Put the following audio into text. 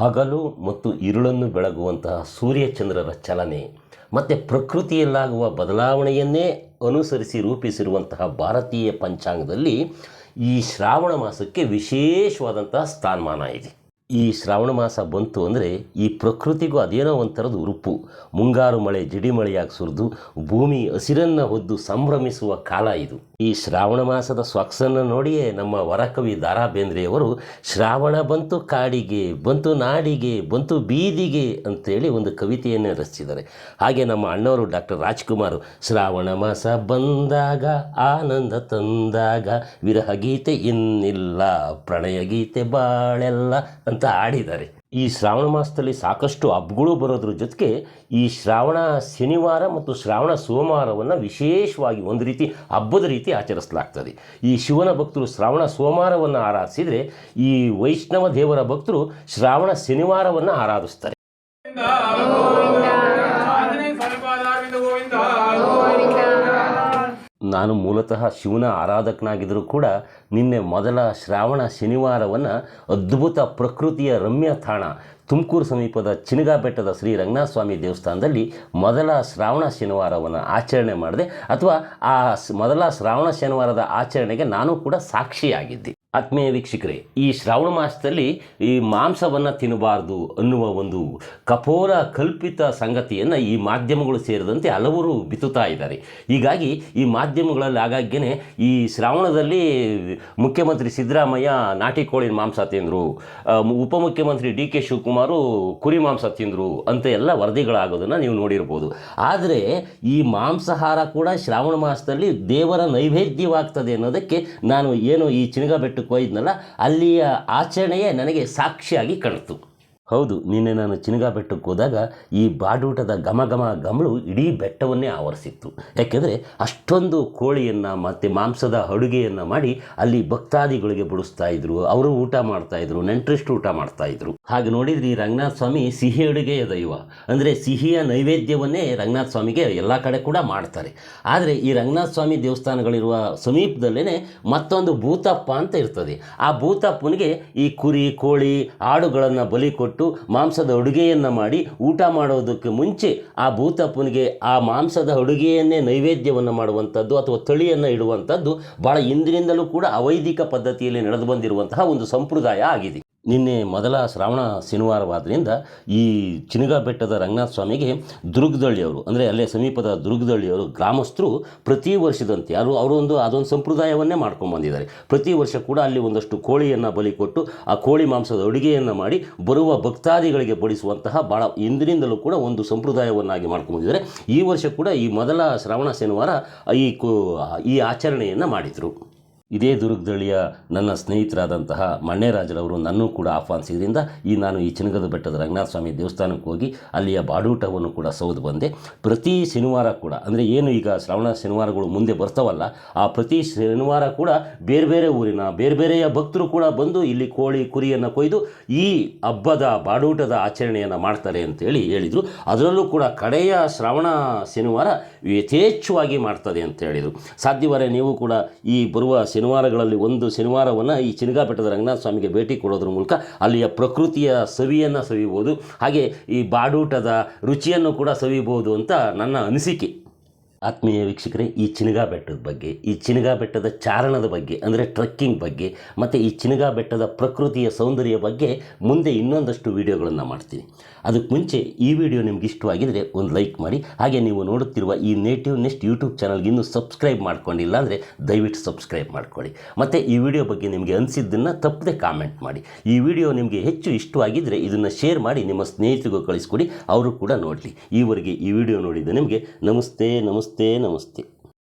ಹಗಲು ಮತ್ತು ಇರುಳನ್ನು ಬೆಳಗುವಂತಹ ಸೂರ್ಯಚಂದ್ರರ ಚಲನೆ, ಮತ್ತು ಪ್ರಕೃತಿಯಲ್ಲಾಗುವ ಬದಲಾವಣೆಯನ್ನೇ ಅನುಸರಿಸಿ ರೂಪಿಸಿರುವಂತಹ ಭಾರತೀಯ ಪಂಚಾಂಗದಲ್ಲಿ ಈ ಶ್ರಾವಣ ಮಾಸಕ್ಕೆ ವಿಶೇಷವಾದಂತಹ ಸ್ಥಾನಮಾನ ಇದೆ. ಈ ಶ್ರಾವಣ ಮಾಸ ಬಂತು ಅಂದರೆ ಈ ಪ್ರಕೃತಿಗೂ ಅದೇನೋ ಒಂಥರದ್ದು ಉರುಪು. ಮುಂಗಾರು ಮಳೆ ಜಿಡಿ ಮಳೆಯಾಗಿ ಸುರಿದು ಭೂಮಿ ಹಸಿರನ್ನು ಹೊದ್ದು ಸಂಭ್ರಮಿಸುವ ಕಾಲ ಇದು. ಈ ಶ್ರಾವಣ ಮಾಸದ ಸೊಗಸನ್ನು ನೋಡಿಯೇ ನಮ್ಮ ವರಕವಿ ದಾರಾ ಬೇಂದ್ರೆಯವರು ಶ್ರಾವಣ ಬಂತು ಕಾಡಿಗೆ, ಬಂತು ನಾಡಿಗೆ, ಬಂತು ಬೀದಿಗೆ ಅಂತೇಳಿ ಒಂದು ಕವಿತೆಯನ್ನು ರಚಿಸಿದ್ದಾರೆ. ಹಾಗೆ ನಮ್ಮ ಅಣ್ಣವರು ಡಾಕ್ಟರ್ ರಾಜ್ಕುಮಾರ್, ಶ್ರಾವಣ ಮಾಸ ಬಂದಾಗ, ಆನಂದ ತಂದಾಗ, ವಿರಹ ಗೀತೆ ಇನ್ನಿಲ್ಲ, ಪ್ರಣಯ ಗೀತೆ ಬಾಳೆಲ್ಲ ಅಂತ ಆಡಿದ್ದಾರೆ ಈ ಶ್ರಾವಣ ಮಾಸದಲ್ಲಿ ಸಾಕಷ್ಟು ಹಬ್ಬಗಳು ಬರೋದ್ರ ಜೊತೆಗೆ ಈ ಶ್ರಾವಣ ಶನಿವಾರ ಮತ್ತು ಶ್ರಾವಣ ಸೋಮವಾರವನ್ನು ವಿಶೇಷವಾಗಿ ಒಂದು ರೀತಿ ಹಬ್ಬದ ರೀತಿ ಆಚರಿಸಲಾಗ್ತದೆ. ಈ ಶಿವನ ಭಕ್ತರು ಶ್ರಾವಣ ಸೋಮವಾರವನ್ನು ಆರಾಧಿಸಿದರೆ ಈ ವೈಷ್ಣವ ದೇವರ ಭಕ್ತರು ಶ್ರಾವಣ ಶನಿವಾರವನ್ನು ಆರಾಧಿಸ್ತಾರೆ. ಗೋವಿಂದ. ನಾನು ಮೂಲತಃ ಶಿವನ ಆರಾಧಕನಾಗಿದ್ದರೂ ಕೂಡ ನಿನ್ನೆ ಮೊದಲ ಶ್ರಾವಣ ಶನಿವಾರವನ್ನು ಅದ್ಭುತ ಪ್ರಕೃತಿಯ ರಮ್ಯ ತಾಣ ತುಮಕೂರು ಸಮೀಪದ ಚಿನಗಾ ಬೆಟ್ಟದ ಶ್ರೀ ರಂಗನಾಥ ಸ್ವಾಮಿ ದೇವಸ್ಥಾನದಲ್ಲಿ ಮೊದಲ ಶ್ರಾವಣ ಶನಿವಾರವನ್ನು ಆಚರಣೆ ಮಾಡಿದೆ. ಅಥವಾ ಆ ಮೊದಲ ಶ್ರಾವಣ ಶನಿವಾರದ ಆಚರಣೆಗೆ ನಾನು ಕೂಡ ಸಾಕ್ಷಿಯಾಗಿದ್ದೆ. ಆತ್ಮೀಯ ವೀಕ್ಷಕರೇ, ಈ ಶ್ರಾವಣ ಮಾಸದಲ್ಲಿ ಈ ಮಾಂಸವನ್ನು ತಿನ್ನಬಾರ್ದು ಅನ್ನುವ ಒಂದು ಕಪೋರ ಕಲ್ಪಿತ ಸಂಗತಿಯನ್ನು ಈ ಮಾಧ್ಯಮಗಳು ಸೇರಿದಂತೆ ಹಲವರು ಬಿತ್ತುತ್ತಾ ಇದ್ದಾರೆ. ಹೀಗಾಗಿ ಈ ಮಾಧ್ಯಮಗಳಲ್ಲಿ ಆಗಾಗ್ಗೆ ಈ ಶ್ರಾವಣದಲ್ಲಿ ಮುಖ್ಯಮಂತ್ರಿ ಸಿದ್ದರಾಮಯ್ಯ ನಾಟಿ ಕೋಳಿ ಮಾಂಸ ತಿಂದರು ಉಪಮುಖ್ಯಮಂತ್ರಿ ಡಿ ಕೆ ಶಿವಕುಮಾರು ಕುರಿ ಮಾಂಸ ತಿಂದರು ಅಂತ ಎಲ್ಲ ವರದಿಗಳಾಗೋದನ್ನು ನೀವು ನೋಡಿರ್ಬೋದು. ಆದರೆ ಈ ಮಾಂಸಾಹಾರ ಕೂಡ ಶ್ರಾವಣ ಮಾಸದಲ್ಲಿ ದೇವರ ನೈವೇದ್ಯವಾಗ್ತದೆ ಅನ್ನೋದಕ್ಕೆ ನಾನು ಏನು ಈ ಚಿನಗ ಬೆಟ್ಟಕ್ಕೆ ಅಲ್ಲಿಯ ಆಚರಣೆಯೇ ನನಗೆ ಸಾಕ್ಷಿಯಾಗಿ ಕಾಣಿತು. ಹೌದು, ನಿನ್ನೆ ನಾನು ಚಿನಗಾ ಬೆಟ್ಟಕ್ಕೆ ಹೋದಾಗ ಈ ಬಾಡೂಟದ ಘಮ ಘಮ ಗಮಳು ಇಡೀ ಬೆಟ್ಟವನ್ನೇ ಆವರಿಸಿತ್ತು. ಯಾಕೆಂದರೆ ಅಷ್ಟೊಂದು ಕೋಳಿಯನ್ನು ಮತ್ತು ಮಾಂಸದ ಅಡುಗೆಯನ್ನು ಮಾಡಿ ಅಲ್ಲಿ ಭಕ್ತಾದಿಗಳಿಗೆ ಬಡಿಸ್ತಾ ಇದ್ರು, ಅವರು ಊಟ ಮಾಡ್ತಾ ಇದ್ರು, ನೆಂಟರಿಷ್ಟು ಊಟ ಮಾಡ್ತಾ ಇದ್ರು. ಹಾಗೆ ನೋಡಿದ್ರೆ, ರಂಗನಾಥ ಸ್ವಾಮಿ ಸಿಹಿ ಅಡುಗೆಯ ದೈವ. ಅಂದರೆ ಸಿಹಿಯ ನೈವೇದ್ಯವನ್ನೇ ರಂಗನಾಥ ಸ್ವಾಮಿಗೆ ಎಲ್ಲ ಕಡೆ ಕೂಡ ಮಾಡ್ತಾರೆ. ಆದರೆ ಈ ರಂಗನಾಥ ಸ್ವಾಮಿ ದೇವಸ್ಥಾನಗಳಿರುವ ಸಮೀಪದಲ್ಲೇ ಮತ್ತೊಂದು ಭೂತಪ್ಪ ಅಂತ ಇರ್ತದೆ. ಆ ಭೂತಪ್ಪನಿಗೆ ಈ ಕುರಿ, ಕೋಳಿ, ಆಡುಗಳನ್ನು ಬಲಿ ಕೊಟ್ಟು ಮಾಂಸದ ಅಡುಗೆಯನ್ನು ಮಾಡಿ ಊಟ ಮಾಡೋದಕ್ಕೆ ಮುಂಚೆ ಆ ಭೂತಪ್ಪನಿಗೆ ಆ ಮಾಂಸದ ಅಡುಗೆಯನ್ನೇ ನೈವೇದ್ಯವನ್ನು ಮಾಡುವಂಥದ್ದು ಅಥವಾ ತಳಿಯನ್ನು ಇಡುವಂಥದ್ದು ಭಾಳ ಹಿಂದಿನಿಂದಲೂ ಕೂಡ ಅವೈದಿಕ ಪದ್ಧತಿಯಲ್ಲಿ ನಡೆದು ಬಂದಿರುವಂತಹ ಒಂದು ಸಂಪ್ರದಾಯ ಆಗಿದೆ. ನಿನ್ನೆ ಮೊದಲ ಶ್ರಾವಣ ಶನಿವಾರವಾದ್ದರಿಂದ ಈ ಚಿನಗ ಬೆಟ್ಟದ ರಂಗನಾಥ ಸ್ವಾಮಿಗೆ ದುರ್ಗದಳ್ಳಿಯವರು, ಅಂದರೆ ಅಲ್ಲೇ ಸಮೀಪದ ದುರ್ಗದಳ್ಳಿಯವರು ಗ್ರಾಮಸ್ಥರು ಪ್ರತಿ ವರ್ಷದಂತೆ ಅವರು ಒಂದು ಅದೊಂದು ಸಂಪ್ರದಾಯವನ್ನೇ ಮಾಡ್ಕೊಂಡು ಬಂದಿದ್ದಾರೆ. ಪ್ರತಿ ವರ್ಷ ಕೂಡ ಅಲ್ಲಿ ಒಂದಷ್ಟು ಕೋಳಿಯನ್ನು ಬಲಿ ಕೊಟ್ಟು ಆ ಕೋಳಿ ಮಾಂಸದ ಅಡುಗೆಯನ್ನು ಮಾಡಿ ಬರುವ ಭಕ್ತಾದಿಗಳಿಗೆ ಬಡಿಸುವಂತಹ ಭಾಳ ಇಂದಿನಿಂದಲೂ ಕೂಡ ಒಂದು ಸಂಪ್ರದಾಯವನ್ನಾಗಿ ಮಾಡ್ಕೊಂಡು ಬಂದಿದ್ದಾರೆ. ಈ ವರ್ಷ ಕೂಡ ಈ ಮೊದಲ ಶ್ರಾವಣ ಶನಿವಾರ ಈ ಕೋ, ಈ ಆಚರಣೆಯನ್ನು ಮಾಡಿದರು. ಇದೇ ದುರ್ಗದಳ್ಳಿಯ ನನ್ನ ಸ್ನೇಹಿತರಾದಂತಹ ಮಣ್ಣೇರಾಜರವರು ನನ್ನೂ ಕೂಡ ಆಹ್ವಾನಿಸಿದ್ರಿಂದ ಈ ನಾನು ಈ ಚಿನಗದ ಬೆಟ್ಟದ ರಂಗನಾಥ ಸ್ವಾಮಿ ದೇವಸ್ಥಾನಕ್ಕೆ ಹೋಗಿ ಅಲ್ಲಿಯ ಬಾಡೂಟವನ್ನು ಕೂಡ ಸೌದು ಬಂದೆ. ಪ್ರತಿ ಶನಿವಾರ ಕೂಡ, ಅಂದರೆ ಏನು ಈಗ ಶ್ರಾವಣ ಶನಿವಾರಗಳು ಮುಂದೆ ಬರ್ತಾವಲ್ಲ, ಆ ಪ್ರತಿ ಶನಿವಾರ ಕೂಡ ಬೇರೆ ಬೇರೆ ಊರಿನ, ಬೇರೆ ಬೇರೆಯ ಭಕ್ತರು ಕೂಡ ಬಂದು ಇಲ್ಲಿ ಕೋಳಿ ಕುರಿಯನ್ನು ಕೊಯ್ದು ಈ ಹಬ್ಬದ ಬಾಡೂಟದ ಆಚರಣೆಯನ್ನು ಮಾಡ್ತಾರೆ ಅಂತೇಳಿ ಹೇಳಿದರು. ಅದರಲ್ಲೂ ಕೂಡ ಕಡೆಯ ಶ್ರಾವಣ ಶನಿವಾರ ಯಥೇಚ್ಛವಾಗಿ ಮಾಡ್ತದೆ ಅಂತ ಹೇಳಿದರು. ಸಾಧ್ಯವರೆ ನೀವು ಕೂಡ ಈ ಬರುವ ಶನಿವಾರಗಳಲ್ಲಿ ಒಂದು ಶನಿವಾರವನ್ನು ಈ ಚಿನಗಾ ಬೆಟ್ಟದ ರಂಗನಾಥ ಸ್ವಾಮಿಗೆ ಭೇಟಿ ಕೊಡೋದ್ರ ಮೂಲಕ ಅಲ್ಲಿಯ ಪ್ರಕೃತಿಯ ಸವಿಯನ್ನು ಸವಿಬೋದು ಹಾಗೆ ಈ ಬಾಡೂಟದ ರುಚಿಯನ್ನು ಕೂಡ ಸವಿಬೋದು ಅಂತ ನನ್ನ ಅನಿಸಿಕೆ. ಆತ್ಮೀಯ ವೀಕ್ಷಕರೇ, ಈ ಚಿನಗಾ ಬೆಟ್ಟದ ಬಗ್ಗೆ, ಈ ಚಿನಗಾ ಬೆಟ್ಟದ ಚಾರಣದ ಬಗ್ಗೆ, ಅಂದರೆ ಟ್ರಕ್ಕಿಂಗ್ ಬಗ್ಗೆ, ಮತ್ತು ಈ ಚಿನಗಾ ಬೆಟ್ಟದ ಪ್ರಕೃತಿಯ ಸೌಂದರ್ಯ ಬಗ್ಗೆ ಮುಂದೆ ಇನ್ನೊಂದಷ್ಟು ವಿಡಿಯೋಗಳನ್ನು ಮಾಡ್ತೀನಿ. ಅದಕ್ಕೆ ಮುಂಚೆ ಈ ವಿಡಿಯೋ ನಿಮ್ಗೆ ಇಷ್ಟವಾಗಿದ್ದರೆ ಒಂದು ಲೈಕ್ ಮಾಡಿ, ಹಾಗೆ ನೀವು ನೋಡುತ್ತಿರುವ ಈ ನೇಟಿವ್ ನೆಕ್ಸ್ಟ್ ಯೂಟ್ಯೂಬ್ ಚಾನಲ್ಗೆ ಇನ್ನೂ ಸಬ್ಸ್ಕ್ರೈಬ್ ಮಾಡ್ಕೊಂಡಿಲ್ಲ ಅಂದರೆ ದಯವಿಟ್ಟು ಸಬ್ಸ್ಕ್ರೈಬ್ ಮಾಡ್ಕೊಳ್ಳಿ. ಮತ್ತು ಈ ವಿಡಿಯೋ ಬಗ್ಗೆ ನಿಮಗೆ ಅನಿಸಿದ್ದನ್ನು ತಪ್ಪದೆ ಕಾಮೆಂಟ್ ಮಾಡಿ. ಈ ವಿಡಿಯೋ ನಿಮಗೆ ಹೆಚ್ಚು ಇಷ್ಟವಾಗಿದ್ದರೆ ಇದನ್ನು ಶೇರ್ ಮಾಡಿ, ನಿಮ್ಮ ಸ್ನೇಹಿತರಿಗೂ ಕಳಿಸ್ಕೊಡಿ, ಅವರು ಕೂಡ ನೋಡಲಿ. ಈವರೆಗೆ ಈ ವಿಡಿಯೋ ನೋಡಿದ ನಿಮಗೆ, ನಮಸ್ತೆ ನಮಸ್ತೆ. ನಮಸ್ತೆ